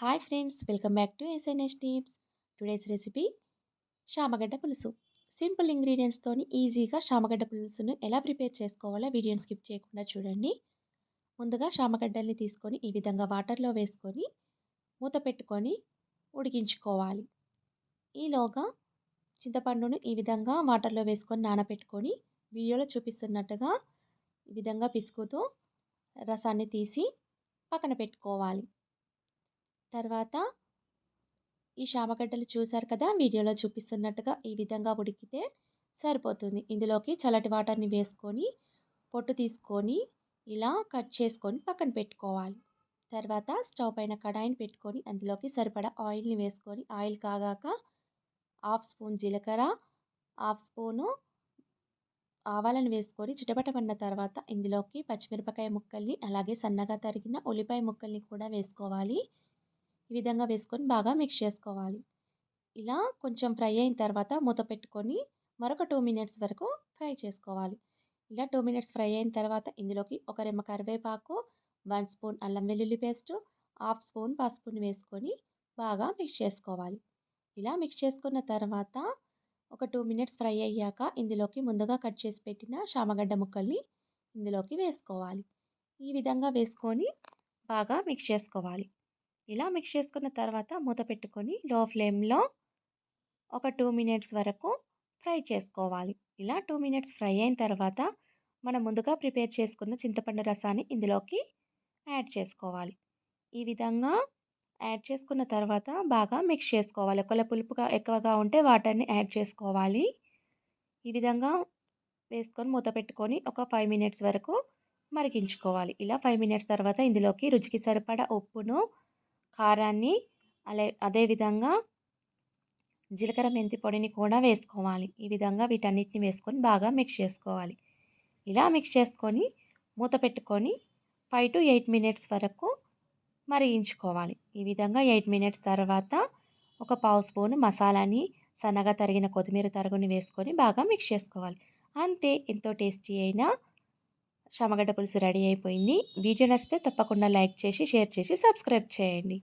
Hi friends welcome back to SNS tips today's recipe శామగడ్డ పులుసు simple ఇంగ్రీడియంట్స్తోని ఈజీగా శామగడ్డ పులుసును ఎలా prepare చేసుకోవాలో వీడియోని స్కిప్ చేయకుండా చూడండి. ముందుగా శామగడ్డల్ని తీసుకొని ఈ విధంగా వాటర్లో వేసుకొని మూత పెట్టుకొని ఉడికించుకోవాలి. ఈలోగా చింతపండును ఈ విధంగా వాటర్లో వేసుకొని నానబెట్టుకొని వీడియోలో చూపిస్తున్నట్టుగా ఈ విధంగా పిసుకుతూ రసాన్ని తీసి పక్కన పెట్టుకోవాలి. తర్వాత ఈ శామగడ్డలు చూసారు కదా? వీడియోలో చూపిస్తున్నట్టుగా ఈ విధంగా ఉడికితే సరిపోతుంది. ఇందులోకి చల్లటి వాటర్ని వేసుకొని పొట్టు తీసుకొని ఇలా కట్ చేసుకొని పక్కన పెట్టుకోవాలి. తర్వాత స్టవ్ పైన కడాయిని పెట్టుకొని అందులోకి సరిపడా ఆయిల్ని వేసుకొని ఆయిల్ కాగాక హాఫ్ స్పూన్ జీలకర్ర హాఫ్ స్పూను ఆవాలను వేసుకొని చిటపటమన్న తర్వాత ఇందులోకి పచ్చిమిరపకాయ ముక్కల్ని అలాగే సన్నగా తరిగిన ఉల్లిపాయ ముక్కల్ని కూడా వేసుకోవాలి. ఈ విధంగా వేసుకొని బాగా మిక్స్ చేసుకోవాలి. ఇలా కొంచెం ఫ్రై అయిన తర్వాత మూత పెట్టుకొని మరొక టూ మినిట్స్ వరకు ఫ్రై చేసుకోవాలి. ఇలా టూ మినిట్స్ ఫ్రై అయిన తర్వాత ఇందులోకి ఒక రెమ్మ కరివేపాకు వన్ స్పూన్ అల్లం వెల్లుల్లి పేస్ట్ హాఫ్ స్పూన్ పసుపుని వేసుకొని బాగా మిక్స్ చేసుకోవాలి. ఇలా మిక్స్ చేసుకున్న తర్వాత ఒక టూ మినిట్స్ ఫ్రై అయ్యాక ఇందులోకి ముందుగా కట్ చేసి పెట్టిన శామగడ్డ ముక్కల్ని ఇందులోకి వేసుకోవాలి. ఈ విధంగా వేసుకొని బాగా మిక్స్ చేసుకోవాలి. ఇలా మిక్స్ చేసుకున్న తర్వాత మూత పెట్టుకొని లో ఫ్లేమ్లో ఒక టూ మినిట్స్ వరకు ఫ్రై చేసుకోవాలి. ఇలా టూ మినిట్స్ ఫ్రై అయిన తర్వాత మనం ముందుగా ప్రిపేర్ చేసుకున్న చింతపండు రసాన్ని ఇందులోకి యాడ్ చేసుకోవాలి. ఈ విధంగా యాడ్ చేసుకున్న తర్వాత బాగా మిక్స్ చేసుకోవాలి. ఒకవేళ పులుపుగా ఎక్కువగా ఉంటే వాటర్ని యాడ్ చేసుకోవాలి. ఈ విధంగా వేసుకొని మూత పెట్టుకొని ఒక ఫైవ్ మినిట్స్ వరకు మరిగించుకోవాలి. ఇలా ఫైవ్ మినిట్స్ తర్వాత ఇందులోకి రుచికి సరిపడా ఉప్పును కారాన్ని అలే అదేవిధంగా జీలకర్ర మెంతి పొడిని కూడా వేసుకోవాలి. ఈ విధంగా వీటన్నిటిని వేసుకొని బాగా మిక్స్ చేసుకోవాలి. ఇలా మిక్స్ చేసుకొని మూత పెట్టుకొని ఫైవ్ టు ఎయిట్ మినిట్స్ వరకు మరిగించుకోవాలి. ఈ విధంగా ఎయిట్ మినిట్స్ తర్వాత ఒక పావు స్పూన్ మసాలాని సన్నగా తరిగిన కొత్తిమీర తరుగుని వేసుకొని బాగా మిక్స్ చేసుకోవాలి. అంతే ఎంతో టేస్టీ అయిన శమగడ్డ పులుసు రెడీ అయిపోయింది. వీడియో నచ్చితే తప్పకుండా లైక్ చేసి షేర్ చేసి సబ్స్క్రైబ్ చేయండి.